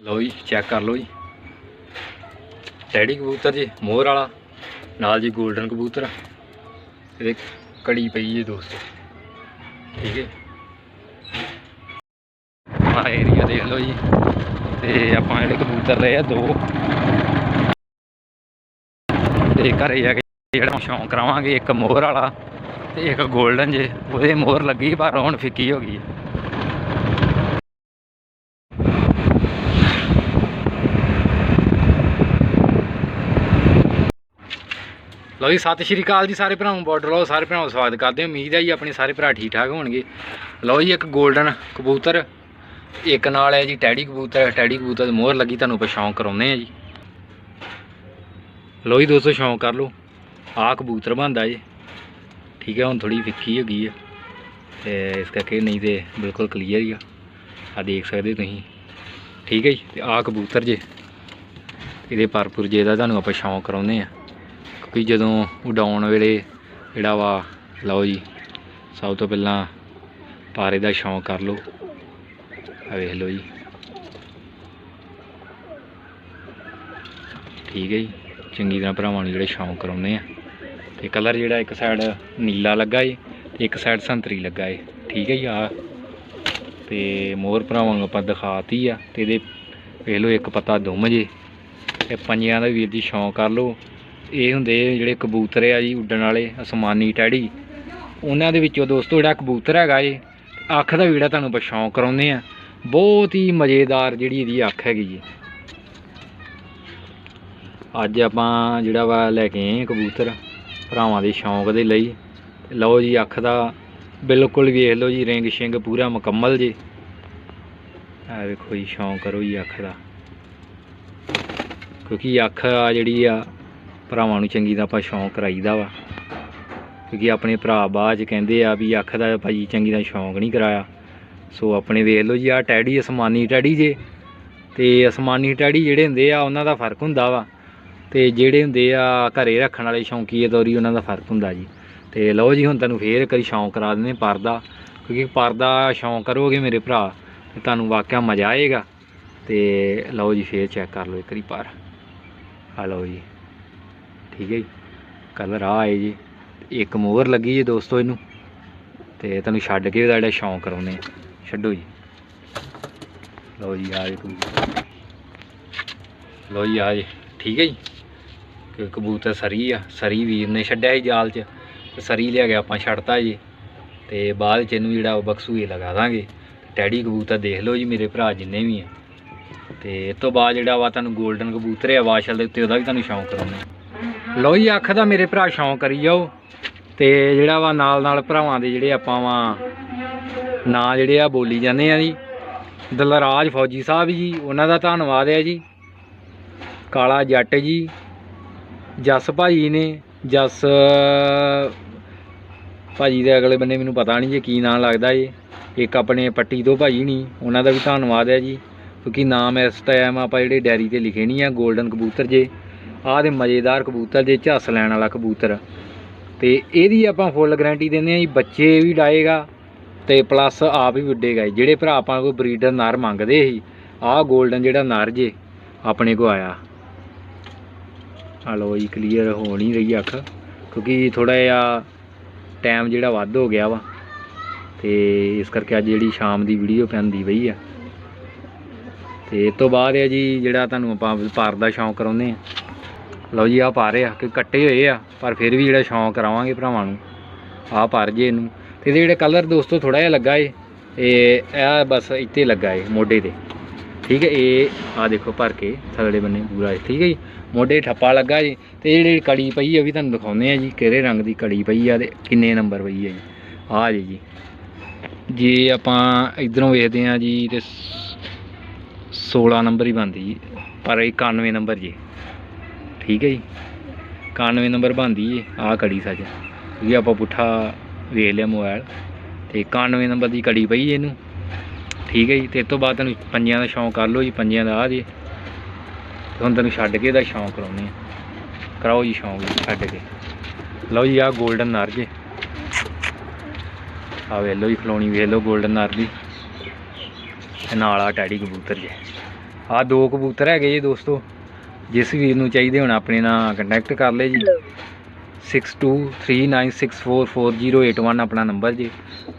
ਲਓ ਜੀ ਚੈੱਕ ਕਰ ਲਓ ਜੀ। ਟੈਡੀ ਕਬੂਤਰ ਜੀ ਮੋਹਰ ਵਾਲਾ। ਨਾਲ ਜੀ 골ਡਨ ਕਬੂਤਰ ਇਹਦੇ ਕੜੀ ਪਈ ਜੀ ਦੋਸਤੋ। ਠੀਕ ਹੈ। ਆ ਏਰੀਆ ਦੇਖ ਲਓ ਜੀ। ਤੇ ਆਪਾਂ ਜਿਹੜੇ ਕਬੂਤਰ ਲਏ ਆ, ਦੋ। ਤੇ ਘਰੇ ਜਾ ਕੇ ਜਿਹੜਾ ਸ਼ੌਂਕ ਕਰਾਵਾਂਗੇ, ਇੱਕ ਮੋਹਰ ਵਾਲਾ ਤੇ ਇੱਕ 골ਡਨ ਜੇ। ਉਹਦੇ ਮੋਹਰ ਲੱਗੀ, ਪਰ ਹੁਣ ਫਿੱਕੀ ਹੋ ਗਈ ਲਓ ਜੀ, ਸਤਿ ਸ਼੍ਰੀ ਅਕਾਲ ਜੀ ਸਾਰੇ ਭਰਾਵਾਂ ਨੂੰ ਬਾਰਡਰ ਲਓ, ਸਾਰੇ ਭਰਾਵਾਂ ਦਾ ਸਵਾਗਤ ਕਰਦੇ ਹਾਂ। ਉਮੀਦ ਹੈ ਜੀ ਆਪਣੇ ਸਾਰੇ ਭਰਾ ਠੀਕ ਠਾਕ ਹੋਣਗੇ। ਲਓ ਜੀ, ਇੱਕ 골ਡਨ ਕਬੂਤਰ, ਇੱਕ ਨਾਲ ਹੈ ਜੀ ਟੈਡੀ ਕਬੂਤਰ ਟੈਡੀ ਕਬੂਤਰ ਦੀ ਮੋਹਰ ਲੱਗੀ, ਤੁਹਾਨੂੰ ਆਪਾਂ ਸ਼ੌਂਕ ਕਰਾਉਂਦੇ ਆ ਜੀ। ਲਓ ਜੀ ਦੋਸਤੋ, ਸ਼ੌਂਕ ਕਰ ਲਓ। ਆਹ ਕਬੂਤਰ ਬਣਦਾ ਜੀ। ਠੀਕ ਹੈ, ਹੁਣ ਥੋੜੀ ਫਿੱਕੀ ਹੋ ਗਈ ਹੈ। ਤੇ ਇਸ ਕਰਕੇ ਨਹੀਂ ਤੇ ਬਿਲਕੁਲ ਕਲੀਅਰ ਹੀ ਆ। ਆ ਦੇਖ ਸਕਦੇ ਤੁਸੀਂ। ਠੀਕ ਹੈ ਜੀ, ਤੇ ਆਹ ਕਬੂਤਰ ਜੇ, ਇਹਦੇ ਪਰਪੁਰ ਜੇ ਦਾ ਤੁਹਾਨੂੰ ਆਪਾਂ ਸ਼ੌਂਕ ਕਰਾਉਂਦੇ ਆ ਵੀ ਜਦੋਂ ਉਡਾਉਣ ਵੇਲੇ ਜਿਹੜਾ ਵਾ, ਲਓ ਜੀ, ਸਭ ਤੋਂ ਪਹਿਲਾਂ ਪਾਰੇ ਦਾ ਸ਼ੌਂਕ ਕਰ ਲਓ। ਆ ਵੇਖ ਲਓ ਜੀ। ਠੀਕ ਹੈ ਜੀ। ਚੰਗੀ ਤਰ੍ਹਾਂ ਭਰਾਵਾਂ ਨੂੰ ਜਿਹੜੇ ਸ਼ੌਂਕ ਕਰਾਉਂਦੇ ਆ। ਤੇ ਕਲਰ ਜਿਹੜਾ ਇੱਕ ਸਾਈਡ ਨੀਲਾ ਲੱਗਾ ਏ ਤੇ ਇੱਕ ਸਾਈਡ ਸੰਤਰੀ ਲੱਗਾ ਏ। ਠੀਕ ਹੈ ਜੀ ਆ ਤੇ ਮੋਰ ਭਰਾਵਾਂ ਨੂੰ ਆਪਾਂ ਦਿਖਾਤੀ ਆ ਤੇ ਇਹਦੇ ਵੇਖ ਲਓ ਇੱਕ ਪਤਾ ਦੁੰਮ ਜੇ। ਤੇ ਪੰਜਿਆਂ ਦਾ ਵੀਰ ਜੀ ਸ਼ੌਂਕ ਕਰ ਲਓ। ਇਹ ਹੁੰਦੇ ਜਿਹੜੇ ਕਬੂਤਰ ਆ ਜੀ ਉੱਡਣ ਵਾਲੇ, ਅਸਮਾਨੀ ਟੈਡੀ। ਉਹਨਾਂ ਦੇ ਵਿੱਚੋਂ ਦੋਸਤੋ ਜਿਹੜਾ ਕਬੂਤਰ ਹੈਗਾ ਏ, ਅੱਖ ਦਾ ਵੀ ਜਿਹੜਾ ਤੁਹਾਨੂੰ ਆਪਾਂ ਸ਼ੌਂਕ ਕਰਾਉਂਦੇ ਆ। ਬਹੁਤ ਹੀ ਮਜ਼ੇਦਾਰ ਜਿਹੜੀ ਇਹਦੀ ਅੱਖ ਹੈਗੀ ਜੀ। ਅੱਜ ਆਪਾਂ ਜਿਹੜਾ ਵਾ ਲੈ ਕੇ ਆਏ ਕਬੂਤਰ, ਭਰਾਵਾਂ ਦੇ ਸ਼ੌਂਕ ਦੇ ਲਈ। ਲਓ ਜੀ ਅੱਖ ਦਾ, ਬਿਲਕੁਲ ਵੇਖ ਲਓ ਜੀ, ਰਿੰਗ ਸ਼ਿੰਗ ਪੂਰਾ ਮੁਕੰਮਲ ਜੀ। ਆ ਵੇਖੋ ਜੀ, ਸ਼ੌਂਕ ਕਰੋ ਜੀ ਅੱਖ ਦਾ। ਕਿਉਂਕਿ ਅੱਖ ਆ ਜਿਹੜੀ ਆ ਭਰਾਵਾਂ ਨੂੰ ਚੰਗੀ ਦਾ ਆਪਾਂ ਸ਼ੌਂਕ ਕਰਾਈਦਾ ਵਾ। ਕਿਉਂਕਿ ਆਪਣੇ ਭਰਾ ਬਾਅਦ ਚ ਕਹਿੰਦੇ ਆ ਵੀ ਆਖਦਾ ਦਾ ਭਾਈ ਚੰਗੀ ਦਾ ਸ਼ੌਂਕ ਨਹੀਂ ਕਰਾਇਆ। ਸੋ ਆਪਣੇ ਵੇਖ ਲਓ ਜੀ ਆ ਟੈਡੀ, ਅਸਮਾਨੀ ਟੈਡੀ ਜੇ। ਤੇ ਅਸਮਾਨੀ ਟੈਡੀ ਜਿਹੜੇ ਹੁੰਦੇ ਆ, ਉਹਨਾਂ ਦਾ ਫ਼ਰਕ ਹੁੰਦਾ ਵਾ। ਤੇ ਜਿਹੜੇ ਹੁੰਦੇ ਆ ਘਰੇ ਰੱਖਣ ਵਾਲੇ ਸ਼ੌਂਕੀਏ ਤੌਰੀ, ਉਹਨਾਂ ਦਾ ਫ਼ਰਕ ਹੁੰਦਾ ਜੀ। ਤੇ ਲਓ ਜੀ, ਹੁਣ ਤੁਹਾਨੂੰ ਫੇਰ ਕਰੀ ਸ਼ੌਂਕ ਕਰਾ ਦਿੰਦੇ ਹਾਂ ਪਰਦਾ। ਕਿਉਂਕਿ ਪਰਦਾ ਸ਼ੌਂਕ ਕਰੋਗੇ ਮੇਰੇ ਭਰਾ, ਤੇ ਤੁਹਾਨੂੰ ਵਾਕਿਆ ਮਜ਼ਾ ਆਏਗਾ। ਤੇ ਲਓ ਜੀ, ਫੇਰ ਚੈੱਕ ਕਰ ਲਓ ਇੱਕ ਵਾਰੀ ਪਰ। ਆ ਲਓ ਜੀ। ਠੀਕ ਹੈ ਜੀ। ਕਲਰ ਆ ਹੈ ਜੀ। ਇੱਕ ਮੋਹਰ ਲੱਗੀ ਜੀ ਦੋਸਤੋ ਇਹਨੂੰ। ਤੇ ਤੁਹਾਨੂੰ ਛੱਡ ਕੇ ਉਹਦਾ ਜਿਹੜਾ ਸ਼ੌਂਕ ਕਰਾਉਨੇ ਛੱਡੋ ਜੀ। ਲਓ ਜੀ, ਆ ਜੀ। ਲਓ ਜੀ, ਆ ਜੀ। ਠੀਕ ਹੈ ਜੀ। ਕਿ ਕਬੂਤਰ ਸਰੀ ਆ। ਸਰੀ ਵੀਰ ਨੇ ਛੱਡਿਆ ਸੀ ਜਾਲ 'ਚ। ਤੇ ਸਰੀ ਲਿਆ ਗਿਆ ਆਪਾਂ ਛੱਡਤਾ ਜੀ। ਤੇ ਬਾਅਦ 'ਚ ਇਹਨੂੰ ਜਿਹੜਾ ਉਹ ਬਕਸੂਏ ਲਗਾ ਦਾਂਗੇ। ਟੈਡੀ ਕਬੂਤਰ ਦੇਖ ਲਓ ਜੀ, ਮੇਰੇ ਭਰਾ ਜਿੰਨੇ ਵੀ ਆ। ਤੇ ਇਸ ਤੋਂ ਬਾਅਦ ਜਿਹੜਾ ਵਾ ਤੁਹਾਨੂੰ 골ਡਨ ਕਬੂਤਰ ਆ ਵਾਸ਼ਲ ਦੇ ਉੱਤੇ ਉਹਦਾ ਵੀ ਤੁਹਾਨੂੰ ਸ਼ੌਂਕ ਕਰਾਉਣਾ ਲਓ ਜੀ, ਅੱਖ ਦਾ ਮੇਰੇ ਭਰਾ ਸ਼ੌਂਕ ਕਰੀ ਜਾਓ। ਤੇ ਜਿਹੜਾ ਵਾ ਨਾਲ ਨਾਲ ਭਰਾਵਾਂ ਦੇ ਜਿਹੜੇ ਆਪਾਂ ਵਾ ਨਾਂ ਜਿਹੜੇ ਆ ਬੋਲੀ ਜਾਂਦੇ ਆ ਜੀ। ਦਲਰਾਜ ਫੌਜੀ ਸਾਹਿਬ ਜੀ, ਉਹਨਾਂ ਦਾ ਧੰਨਵਾਦ ਹੈ ਜੀ। ਕਾਲਾ ਜੱਟ ਜੀ, ਜੱਸ ਭਾਜੀ ਨੇ, ਜੱਸ ਭਾਜੀ ਦੇ ਅਗਲੇ ਬੰਨੇ ਮੈਨੂੰ ਪਤਾ ਨਹੀਂ ਜੀ ਕੀ ਨਾਂ ਲੱਗਦਾ ਏ। ਇੱਕ ਆਪਣੇ ਪੱਟੀ ਤੋਂ ਭਾਜੀ ਨਹੀਂ, ਉਹਨਾਂ ਦਾ ਵੀ ਧੰਨਵਾਦ ਹੈ ਜੀ। ਕਿਉਂਕਿ ਨਾਮ ਇਸ ਟਾਈਮ ਆਪਾਂ ਜਿਹੜੇ ਡੈਰੀ ਤੇ ਲਿਖੇ ਨਹੀਂ ਆ 골ਡਨ ਕਬੂਤਰ ਜੇ। ਆਹ ਦੇ ਮਜ਼ੇਦਾਰ ਕਬੂਤਰ ਜੇ ਝੱਸ ਲੈਣ ਵਾਲਾ ਕਬੂਤਰ। ਤੇ ਇਹਦੀ ਆਪਾਂ ਫੁੱਲ ਗਾਰੰਟੀ ਦਿੰਦੇ ਆ ਜੀ, ਬੱਚੇ ਵੀ ਡਾਏਗਾ ਤੇ ਪਲੱਸ ਆਪ ਹੀ ਉੱਡੇਗਾ ਜੀ। ਜਿਹੜੇ ਭਰਾ ਆਪਾਂ ਕੋਈ ਬਰੀਡਰ ਨਰ ਮੰਗਦੇ ਸੀ ਆਹ 골ਡਨ ਜਿਹੜਾ ਨਰ ਜੇ, ਆਪਣੇ ਕੋ ਆਇਆ। ਆ ਲਓ ਜੀ ਕਲੀਅਰ ਹੋ ਨਹੀਂ ਰਹੀ ਅੱਖ, ਕਿਉਂਕਿ ਥੋੜਾ ਜਿਹਾ ਟਾਈਮ ਜਿਹੜਾ ਵੱਧ ਹੋ ਗਿਆ ਵਾ। ਤੇ ਇਸ ਕਰਕੇ ਅੱਜ ਜਿਹੜੀ ਸ਼ਾਮ ਦੀ ਵੀਡੀਓ ਪੈਂਦੀ ਪਈ ਆ। ਤੇ ਇਸ ਤੋਂ ਬਾਅਦ ਹੈ ਜੀ, ਜਿਹੜਾ ਤੁਹਾਨੂੰ ਆਪਾਂ ਪਾਰ ਦਾ ਸ਼ੌਂਕ ਕਰਾਉਂਦੇ ਆ ਲਓ ਜੀ ਆ ਪਾ ਰਹੇ ਆ ਕਿ ਕੱਟੇ ਹੋਏ ਆ ਪਰ ਫਿਰ ਵੀ ਜਿਹੜਾ ਸ਼ੌਂਕ ਕਰਾਵਾਂਗੇ ਭਰਾਵਾਂ ਨੂੰ। ਆ ਪਰ ਜੇ ਇਹਨੂੰ। ਤੇ ਇਹਦੇ ਜਿਹੜਾ ਕਲਰ ਦੋਸਤੋ ਥੋੜਾ ਜਿਹਾ ਲੱਗਾ ਏ। ਇਹ ਆ ਬਸ ਇੱਥੇ ਲੱਗਾ ਏ ਮੋਢੇ ਤੇ। ਠੀਕ ਹੈ ਇਹ ਆ ਦੇਖੋ ਭਰ ਕੇ ਥੱਲੇ ਬੰਨੇ ਪੂਰਾ ਏ, ਠੀਕ ਹੈ ਜੀ? ਮੋਢੇ ਠੱਪਾ ਲੱਗਾ ਜੀ। ਤੇ ਜਿਹੜੀ ਕੜੀ ਪਈ ਆ ਉਹ ਵੀ ਤੁਹਾਨੂੰ ਦਿਖਾਉਂਦੇ ਆ ਜੀ ਕਿਹੜੇ ਰੰਗ ਦੀ ਕੜੀ ਪਈ ਆ ਤੇ ਕਿੰਨੇ ਨੰਬਰ ਪਈ ਆ ਜੀ। ਆ ਜੀ ਜੀ। ਜੇ ਆਪਾਂ ਇਧਰੋਂ ਵੇਖਦੇ ਆ ਜੀ ਤੇ 16 ਨੰਬਰ ਹੀ ਬਣਦੀ ਜੀ ਪਰ ਇਹ 91 ਨੰਬਰ ਜੀ। ਠੀਕ ਹੈ ਜੀ। 91 ਨੰਬਰ ਬਣਦੀ ਏ ਆ ਕੜੀ ਸੱਚ। ਕਿਉਂਕਿ ਆਪਾਂ ਪੁੱਠਾ ਵੇਖ ਲਿਆ ਮੋਬਾਈਲ ਤੇ 91 ਨੰਬਰ ਦੀ ਕੜੀ ਪਈ ਇਹਨੂੰ। ਠੀਕ ਹੈ ਜੀ, ਤੇ ਇਸ ਤੋਂ ਬਾਅਦ ਤੁਹਾਨੂੰ ਪੰਜਿਆਂ ਦਾ ਸ਼ੌਂਕ ਕਰ ਲਓ ਜੀ, ਪੰਜਿਆਂ ਦਾ ਆ ਜੀ। ਤੇ ਹੁਣ ਤੈਨੂੰ ਛੱਡ ਕੇ ਇਹਦਾ ਸ਼ੌਂਕ ਕਰਾਉਨੇ ਆ ਕਰਾਓ ਜੀ ਸ਼ੌਂਕ ਛੱਡ ਕੇ। ਲਓ ਜੀ ਆ 골ਡਨ ਨਰ ਜੇ। ਆ ਵੇਖ ਲਓ ਜੀ, ਖਲੋਣੀ ਵੇਖ ਲਓ 골ਡਨ ਨਰ ਦੀ। ਤੇ ਨਾਲ ਆ ਟੈਡੀ ਕਬੂਤਰ ਜੇ। ਆ ਦੋ ਕਬੂਤਰ ਹੈਗੇ ਜੀ ਦੋਸਤੋ। ਜਿਸ ਵੀਰ ਨੂੰ ਚਾਹੀਦੇ ਹੋਣ ਆਪਣੇ ਨਾਲ ਕੰਟੈਕਟ ਕਰ ਲੈ ਜੀ। 6239644081 ਆਪਣਾ ਨੰਬਰ ਜੀ।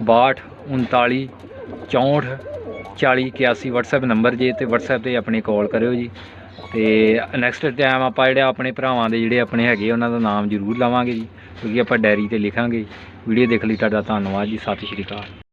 62 39 64 40 81 WhatsApp ਨੰਬਰ ਜੇ ਤੇ WhatsApp ਤੇ ਆਪਣੀ ਕਾਲ ਕਰਿਓ ਜੀ। ਤੇ ਨੈਕਸਟ ਟਾਈਮ ਆਪਾਂ ਜਿਹੜੇ ਆਪਣੇ ਭਰਾਵਾਂ ਦੇ ਜਿਹੜੇ ਆਪਣੇ ਹੈਗੇ ਉਹਨਾਂ ਦਾ ਨਾਮ ਜ਼ਰੂਰ ਲਵਾਂਗੇ ਜੀ। ਕਿਉਂਕਿ ਆਪਾਂ ਡਾਇਰੀ ਤੇ ਲਿਖਾਂਗੇ। ਵੀਡੀਓ ਦੇਖ ਲਈ ਤੁਹਾਡਾ ਧੰਨਵਾਦ ਜੀ। ਸਤਿ ਸ਼੍ਰੀ ਅਕਾਲ।